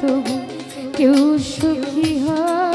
তবু কেউ সুখী হয়।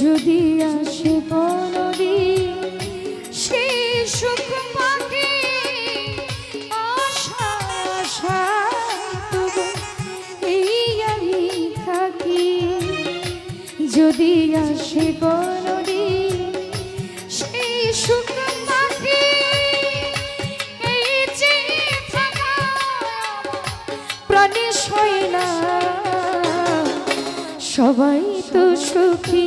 যদি আসে বলদিন সে সুখ পাখি আশায় এই থাকি। যদি আসে বলদিন সেই সুখ পাখি এই যে থাকা প্রাণে সয় না। সবাই তো সুখী